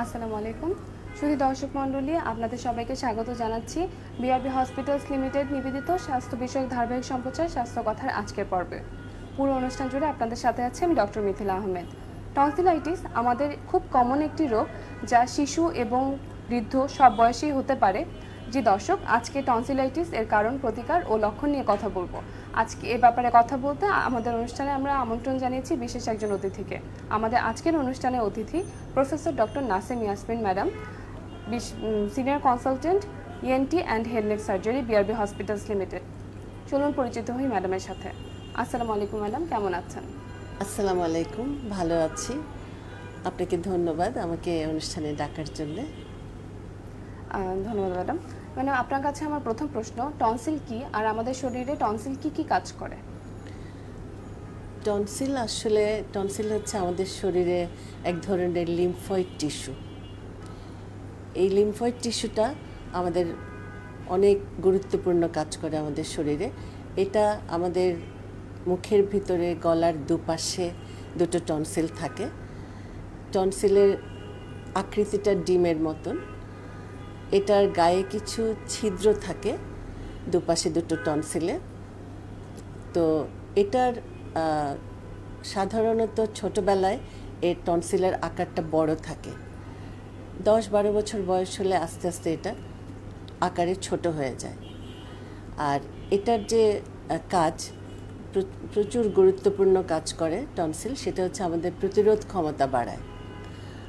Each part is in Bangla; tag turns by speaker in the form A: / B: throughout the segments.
A: আসসালামু আলাইকুম। শুধু দর্শক মণ্ডলী, আপনাদের সবাইকে স্বাগত জানাচ্ছি বিআরবি হসপিটালস লিমিটেড নিবেদিত স্বাস্থ্য বিষয়ক ধারাবাহিক সম্প্রচার স্বাস্থ্য কথার আজকের পর্বে। পুরো অনুষ্ঠান জুড়ে আপনাদের সাথে আছি আমি ডক্টর মিথিল আহমেদ। টনসিলাইটিস আমাদের খুব কমন একটি রোগ যা শিশু এবং বৃদ্ধ সব বয়সেই হতে পারে। জি দর্শক আজকে টনসিলাইটিস এর কারণ প্রতিকার ও লক্ষণ নিয়ে কথা বলব। আজকে এ ব্যাপারে কথা বলতে আমাদের অনুষ্ঠানে আমরা আমন্ত্রণ জানিয়েছি বিশেষ একজন অতিথিকে। আমাদের আজকের অনুষ্ঠানে অতিথি professor doctor Nasim Yasmin madam senior consultant ENT and head neck surgery BRB hospitals limited চলুন পরিচিত হই ম্যাডামের সাথে। আসসালামু আলাইকুম ম্যাডাম কেমন আছেন?
B: আসসালামু আলাইকুম ভালো আছি। আপনাকে ধন্যবাদ আমাকে অনুষ্ঠানে ডাকার জন্য।
A: ধন্যবাদ ম্যাডাম। মানে আপনার কাছে আমার প্রথম প্রশ্ন টনসিল কি? আর আমাদের শরীরে টনসিল কি কি কাজ করে?
B: টনসিল আসলে টনসিল হচ্ছে আমাদের শরীরে এক ধরনের লিম্ফয়েড টিস্যু এই লিম্ফয়েড টিস্যুটা আমাদের অনেক গুরুত্বপূর্ণ কাজ করে আমাদের শরীরে। এটা আমাদের মুখের ভিতরে, গলার দুপাশে দুটো টনসিল থাকে। টনসিলের আকৃতিটা ডিমের মতন। এটার গায়ে কিছু ছিদ্র থাকে, দুপাশে দুটো টনসিলে। তো এটার সাধারণত ছোটবেলায় এর টনসিলের আকারটা বড় থাকে। দশ বারো বছর বয়স হলে আস্তে আস্তে এটা আকারে ছোট হয়ে যায়। আর এটার যে কাজ প্র- প্রচুর গুরুত্বপূর্ণ কাজ করে টনসিল, সেটা হচ্ছে আমাদের প্রতিরোধ ক্ষমতা বাড়ায়।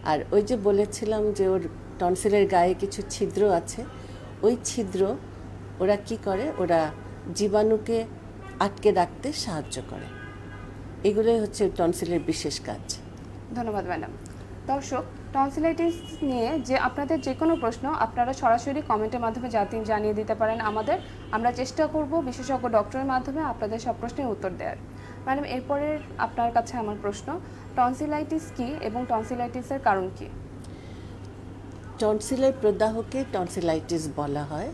B: আর ওই যে বলেছিলাম যে ওর টনসিলের গায়ে কিছু ছিদ্র আছে, ওই ছিদ্র ওরা কি করে? ওরা জীবাণুকে আটকে রাখতে সাহায্য করে। এগুলোই হচ্ছে টনসিলের বিশেষ কাজ।
A: ধন্যবাদ, ম্যাডাম। দর্শক, টনসিলাইটিস নিয়ে যে আপনাদের যে কোনো প্রশ্ন, আপনারা সরাসরি কমেন্টের মাধ্যমে জাতি জানিয়ে দিতে পারেন আমাদের। আমরা চেষ্টা করব বিশেষজ্ঞ ডক্টরের মাধ্যমে আপনাদের সব প্রশ্নের উত্তর দেওয়ার। ম্যাডাম, এরপরের আপনার কাছে আমার প্রশ্ন টনসিলাইটিস কি এবং টনসিলাইটিসের কারণ কি?
B: টনসিলের প্রদাহকে টনসিলাইটিস বলা হয়।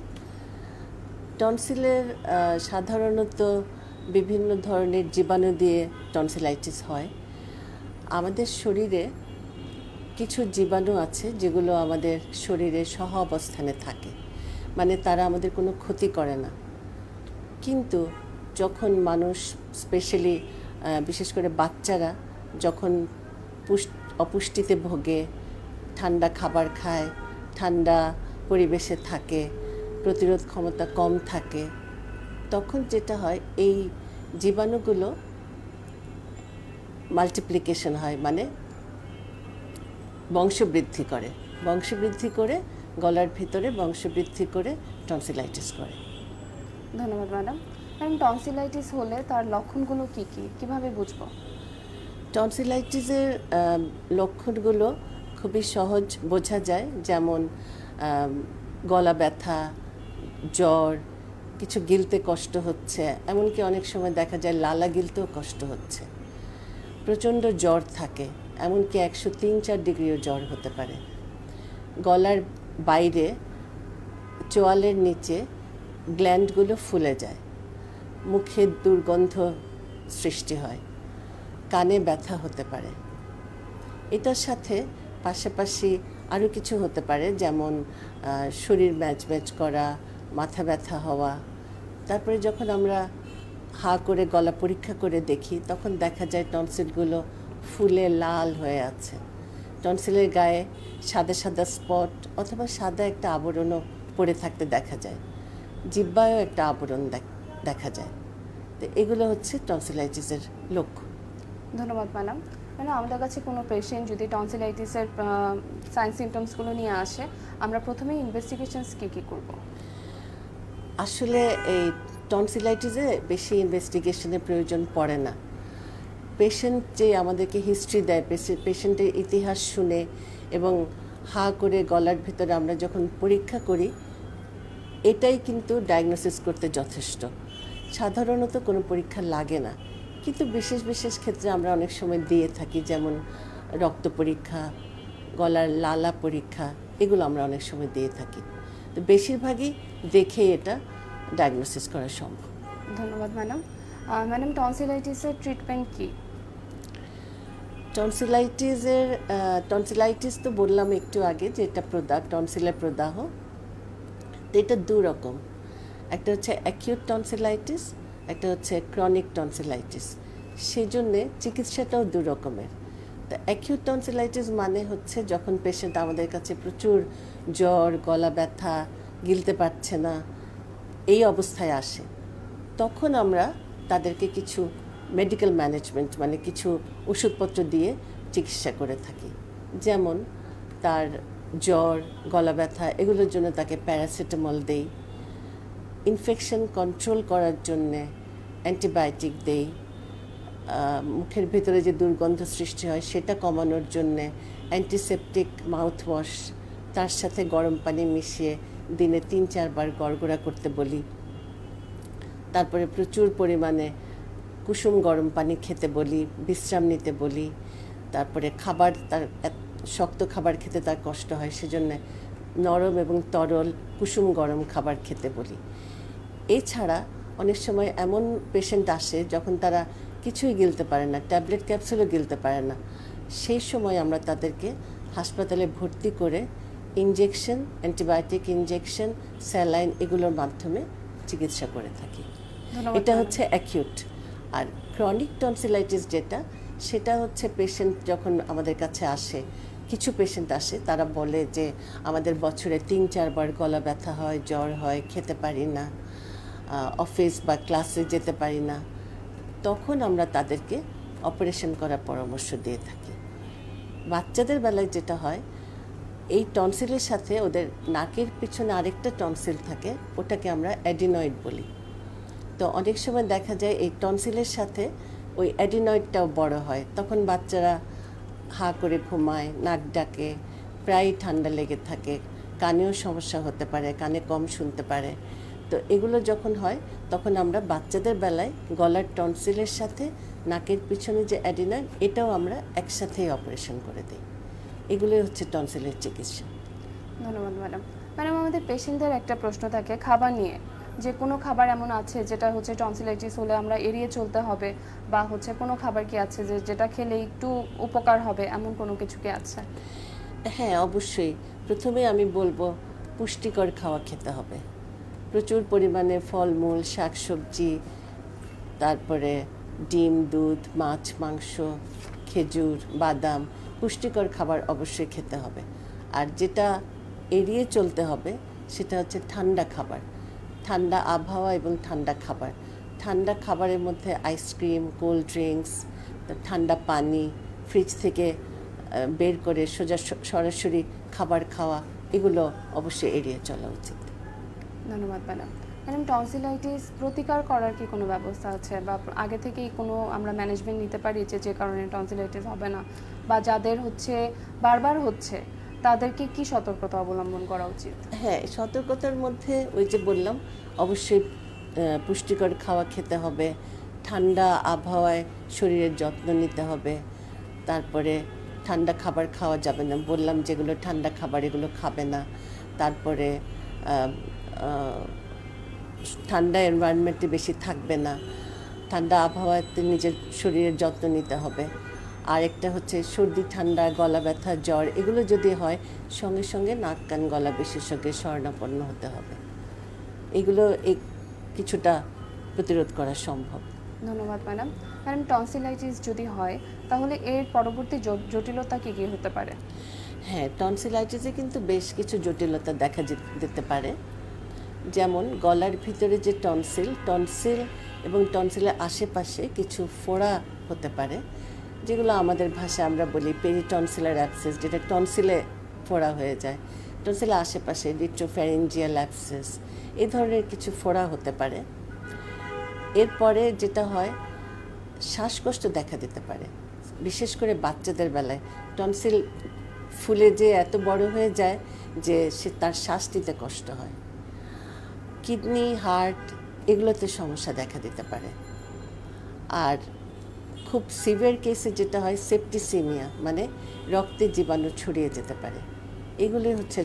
B: টনসিলের সাধারণত বিভিন্ন ধরনের জীবাণু দিয়ে টনসিলাইটিস হয়। আমাদের শরীরে কিছু জীবাণু আছে যেগুলো আমাদের শরীরে সহ অবস্থানে থাকে। মানে তারা আমাদের কোনো ক্ষতি করে না। কিন্তু যখন মানুষ স্পেশালি বিশেষ করে বাচ্চারা যখন পুষ- অপুষ্টিতে ভোগে, ঠান্ডা খাবার খায়, ঠান্ডা পরিবেশে থাকে, প্রতিরোধ ক্ষমতা কম থাকে, তখন যেটা হয়, এই জীবাণুগুলো মাল্টিপ্লিকেশন হয় মানে বংশবৃদ্ধি করে। বংশবৃদ্ধি করে গলার ভিতরে, বংশবৃদ্ধি করে টনসিলাইটিস করে।
A: ধন্যবাদ ম্যাডাম ম্যাডাম টনসিলাইটিস হলে তার লক্ষণগুলো কি কি? কীভাবে বুঝব?
B: টনসিলাইটিসের লক্ষণগুলো খুবই সহজ বোঝা যায়। যেমন গলা ব্যথা, জ্বর, কিছু গিলতে কষ্ট হচ্ছে। এমনকি অনেক সময় দেখা যায় লালা গিলতেও কষ্ট হচ্ছে। প্রচণ্ড জ্বর থাকে, এমনকি একশো তিন চার ডিগ্রিও জ্বর হতে পারে। গলার বাইরে, চোয়ালের নিচে গ্ল্যান্ডগুলো ফুলে যায়। মুখে দুর্গন্ধ সৃষ্টি হয়। কানে ব্যথা হতে পারে। এটার সাথে পাশাপাশি আরও কিছু হতে পারে, যেমন শরীর ম্যাচ ম্যাচ করা, মাথা ব্যথা হওয়া। তারপরে যখন আমরা হা করে গলা পরীক্ষা করে দেখি, তখন দেখা যায় টনসিলগুলো ফুলে লাল হয়ে আছে। টনসিলের গায়ে সাদা সাদা স্পট অথবা সাদা একটা আবরণও পড়ে থাকতে দেখা যায়। জিব্বায়ও একটা আবরণ দেখ- দেখা যায়। তো এগুলো হচ্ছে টনসিলাইটিসের লক্ষ্য।
A: ধন্যবাদ ম্যাডাম ম্যাডাম আমাদের কাছে কোনো পেশেন্ট যদি টনসিলাইটিসের সাইন সিমটমসগুলো নিয়ে আসে আমরা প্রথমে ইনভেস্টিগেশনস কী কী করব?
B: আসলে এই টনসিলাইটিসে বেশি ইনভেস্টিগেশনের প্রয়োজন পড়ে না। পেশেন্ট যে আমাদেরকে হিস্ট্রি দেয় পেশেন্টের ইতিহাস শুনে এবং হা করে গলার ভিতরে আমরা যখন পরীক্ষা করি এটাই কিন্তু ডায়াগনোসিস করতে যথেষ্ট। সাধারণত কোনো পরীক্ষা লাগে না। কিন্তু বিশেষ বিশেষ ক্ষেত্রে আমরা অনেক সময় দিয়ে থাকি যেমন রক্ত পরীক্ষা গলার লালা পরীক্ষা এগুলো আমরা অনেক সময় দিয়ে থাকি। তো বেশিরভাগই দেখেই এটা ডায়াগনোসিস করা সম্ভব।
A: ধন্যবাদ ম্যাডাম। ম্যাডাম টনসিলাইটিসের ট্রিটমেন্ট কী?
B: টনসিলাইটিসের টনসিলাইটিস তো বললাম একটু আগে যে এটা প্রদাহ টনসিলের প্রদাহ। তো এটা দু রকম। একটা হচ্ছে অ্যাকিউট টনসিলাইটিস একটা হচ্ছে ক্রনিক টনসিলাইটিস সেই জন্যে চিকিৎসাটাও দু রকমের। তো অ্যাকিউট টনসিলাইটিস মানে হচ্ছে যখন পেশেন্ট আমাদের কাছে প্রচুর জ্বর, গলা ব্যথা, গিলতে পারছে না, এই অবস্থায় আসে। তখন আমরা তাদেরকে কিছু মেডিকেল ম্যানেজমেন্ট মানে কিছু ওষুধপত্র দিয়ে চিকিৎসা করে থাকি। যেমন তার জ্বর, গলা ব্যথা, এগুলোর জন্য তাকে প্যারাসিটামল দেই। ইনফেকশন কন্ট্রোল করার জন্যে অ্যান্টিবায়োটিক দেই। মুখের ভেতরে যে দুর্গন্ধ সৃষ্টি হয়, সেটা কমানোর জন্যে অ্যান্টিসেপটিক মাউথওয়াশ তার সাথে গরম পানি মিশিয়ে দিনে তিন চারবার গড়গড়া করতে বলি। তারপরে প্রচুর পরিমাণে কুসুম গরম পানি খেতে বলি, বিশ্রাম নিতে বলি। তারপরে খাবার তার শক্ত খাবার খেতে তার কষ্ট হয় সেজন্য নরম এবং তরল কুসুম গরম খাবার খেতে বলি। এছাড়া অনেক সময় এমন পেশেন্ট আসে যখন তারা কিছুই গিলতে পারে না ট্যাবলেট ক্যাপসুলও গিলতে পারে না। সেই সময় আমরা তাদেরকে হাসপাতালে ভর্তি করে ইঞ্জেকশন অ্যান্টিবায়োটিক ইঞ্জেকশন স্যালাইন এগুলোর মাধ্যমে চিকিৎসা করে থাকি। এটা হচ্ছে অ্যাকিউট আর ক্রনিক টনসিলাইটিস যেটা সেটা হচ্ছে পেশেন্ট যখন আমাদের কাছে আসে কিছু পেশেন্ট আসে, তারা বলে যে আমাদের বছরে তিন, চারবার গলা ব্যথা হয়, জ্বর হয়, খেতে পারি না অফিস বা ক্লাসে যেতে পারি না। তখন আমরা তাদেরকে অপারেশন করার পরামর্শ দিয়ে থাকি। বাচ্চাদের বেলায় যেটা হয়, এই টনসিলের সাথে ওদের নাকের পিছনে আরেকটা টনসিল থাকে, ওটাকে আমরা অ্যাডিনয়েড বলি। তো অনেক সময় দেখা যায় এই টনসিলের সাথে ওই অ্যাডিনয়েডটাও বড় হয়। তখন বাচ্চারা হা করে ঘুমায়, নাক ডাকে প্রায় ঠান্ডা লেগে থাকে, কানেও সমস্যা হতে পারে, কানে কম শুনতে পারে। তো এগুলো যখন হয়, তখন আমরা বাচ্চাদের বেলায় গলার টনসিলের সাথে নাকের পিছনে যে অ্যাডিনয়েড এটাও আমরা একসাথেই অপারেশন করে দিই। এগুলোই হচ্ছে টনসিলের চিকিৎসা।
A: ধন্যবাদ ম্যাডাম। ম্যাডাম, আমাদের পেশেন্টদের একটা প্রশ্ন থাকে, খাবার নিয়ে। যে কোনো খাবার এমন আছে যেটা হচ্ছে টনসিলাইটিস হলে আমরা এড়িয়ে চলতে হবে, বা হচ্ছে কোনো খাবার কি আছে যে, যেটা খেলে একটু উপকার হবে, এমন কোনো কিছু কি আছে?
B: হ্যাঁ অবশ্যই। প্রথমে আমি বলব, পুষ্টিকর খাওয়া খেতে হবে। প্রচুর পরিমাণে ফলমূল, শাকসবজি, তারপরে ডিম, দুধ, মাছ, মাংস, খেজুর, বাদাম, পুষ্টিকর খাবার অবশ্যই খেতে হবে। আর যেটা এড়িয়ে চলতে হবে, সেটা হচ্ছে ঠান্ডা খাবার। ঠান্ডা আবহাওয়া এবং ঠান্ডা খাবার। ঠান্ডা খাবারের মধ্যে আইসক্রিম কোল্ড ড্রিঙ্কস ঠান্ডা পানি ফ্রিজ থেকে বের করে সোজা সরাসরি খাবার খাওয়া, এগুলো অবশ্যই এড়িয়ে চলা উচিত।
A: ধন্যবাদ, ম্যাডাম। ম্যাডাম টনসিলাইটিস প্রতিকার করার কি কোনো ব্যবস্থা আছে? বা আগে থেকেই কোনো আমরা ম্যানেজমেন্ট নিতে পারি যে যে কারণে টনসিলাইটিস হবে না? বা যাদের হচ্ছে, বারবার হচ্ছে তাদেরকে কি সতর্কতা অবলম্বন করা উচিত?
B: হ্যাঁ সতর্কতার মধ্যে ওই যে বললাম, অবশ্যই পুষ্টিকর খাওয়া খেতে হবে, ঠান্ডা আবহাওয়ায় শরীরের যত্ন নিতে হবে, তারপরে ঠান্ডা খাবার খাওয়া যাবে না। বললাম যেগুলো ঠান্ডা খাবার, এগুলো খাবে না। তারপরে ঠান্ডা এনভায়রনমেন্টে বেশি থাকবে না। ঠান্ডা আবহাওয়াতে নিজের শরীরের যত্ন নিতে হবে। আর একটা হচ্ছে সর্দি ঠান্ডা গলা ব্যথা জ্বর এগুলো যদি হয় সঙ্গে সঙ্গে নাক কান গলা বিশেষজ্ঞের শরণাপন্ন হতে হবে। এগুলো এই কিছুটা প্রতিরোধ করা সম্ভব।
A: ধন্যবাদ ম্যাডাম। ম্যাডাম টনসিলাইটিস যদি হয় তাহলে এর পরবর্তী জটিলতা কী কী হতে পারে?
B: হ্যাঁ টনসিলাইটিসে কিন্তু বেশ কিছু জটিলতা দেখা যে- দিতে পারে। যেমন গলার ভিতরে যে টনসিল টনসিল এবং টনসিলের আশেপাশে কিছু ফোড়া হতে পারে। যেগুলো আমাদের ভাষায় আমরা বলি পেরি পেরিটনসিলার অ্যাপসেস যেটা টনসিলে ফোড়া হয়ে যায়। টনসিলের আশেপাশে লিট্রোফ্যারেঞ্জিয়াল অ্যাপসেস এই ধরনের কিছু ফোড়া হতে পারে। এরপরে যেটা হয়, শ্বাসকষ্ট দেখা দিতে পারে। বিশেষ করে বাচ্চাদের বেলায়। টনসিল ফুলে যে এত বড় হয়ে যায় যে সে তার শ্বাস নিতে কষ্ট হয়। কিডনি, হার্ট, এগুলোতে সমস্যা দেখা দিতে পারে। আর খুব সিভিয়ার কেসে যেটা হয় সেপ্টিসিমিয়া মানে রক্তে জীবাণু ছড়িয়ে যেতে পারে। এগুলি হচ্ছে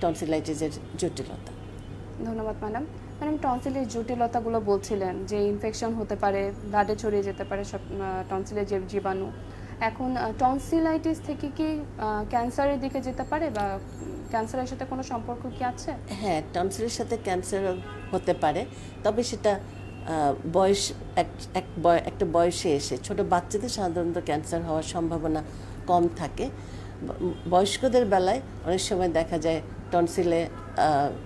B: টনসিলাইটিসের জটিলতা।
A: ধন্যবাদ ম্যাডাম ম্যাডাম টনসিলের জটিলতাগুলো বলছিলেন যে ইনফেকশন হতে পারে ব্লাডে ছড়িয়ে যেতে পারে সব টনসিলের যে জীবাণু। এখন টনসিলাইটিস থেকে কি ক্যান্সারের দিকে যেতে পারে বা ক্যান্সারের সাথে কোনো সম্পর্ক কি আছে?
B: হ্যাঁ টনসিলের সাথে ক্যান্সার হতে পারে তবে সেটা বয়স এক এক একটা বয়সে এসে, ছোট বাচ্চাদের সাধারণত ক্যান্সার হওয়ার সম্ভাবনা কম থাকে। বয়স্কদের বেলায় অনেক সময় দেখা যায় টনসিলে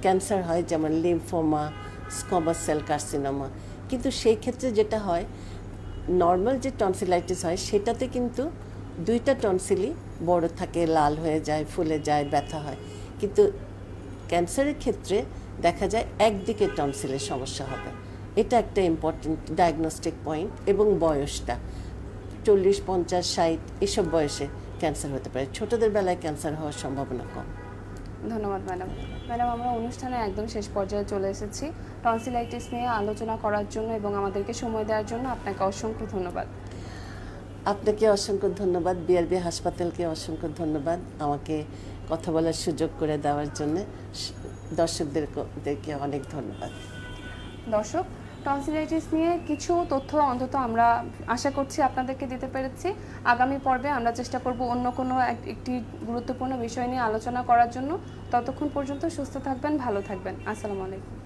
B: ক্যান্সার হয়, যেমন লিমফোমা স্কমাস সেল কার্সিনোমা কিন্তু সেই ক্ষেত্রে যেটা হয় নর্মাল যে টনসিলাইটিস হয়, সেটাতে কিন্তু দুইটা টনসিলই বড় থাকে, লাল হয়ে যায়, ফুলে যায়, ব্যথা হয়। কিন্তু ক্যান্সারের ক্ষেত্রে দেখা যায় একদিকে টনসিলের সমস্যা হবে। এটা একটা ইম্পর্টেন্ট ডায়াগনস্টিক পয়েন্ট এবং বয়সটা। চল্লিশ পঞ্চাশ ষাট এসব বয়সে ক্যান্সার হতে পারে। ছোটদের বেলায় ক্যান্সার হওয়ার সম্ভাবনা কম।
A: ধন্যবাদ ম্যাডাম ম্যাডাম আমরা অনুষ্ঠানে একদম শেষ পর্যায়ে চলে এসেছি। টনসিলাইটিস নিয়ে আলোচনা করার জন্য এবং আমাদেরকে সময় দেওয়ার জন্য আপনাকে অসংখ্য ধন্যবাদ।
B: আপনাকে অসংখ্য ধন্যবাদ। বিআরবি হাসপাতালকে অসংখ্য ধন্যবাদ আমাকে কথা বলার সুযোগ করে দেওয়ার জন্য। দর্শকদেরকে অনেক ধন্যবাদ।
A: দর্শক টনসিলাইটিস নিয়ে কিছু তথ্য অন্তত আমরা আশা করছি আপনাদেরকে দিতে পেরেছি। আগামী পর্বে আমরা চেষ্টা করব অন্য কোনো এক- একটি গুরুত্বপূর্ণ বিষয় নিয়ে আলোচনা করার জন্য। ততক্ষণ পর্যন্ত সুস্থ থাকবেন, ভালো থাকবেন। আসসালামু আলাইকুম।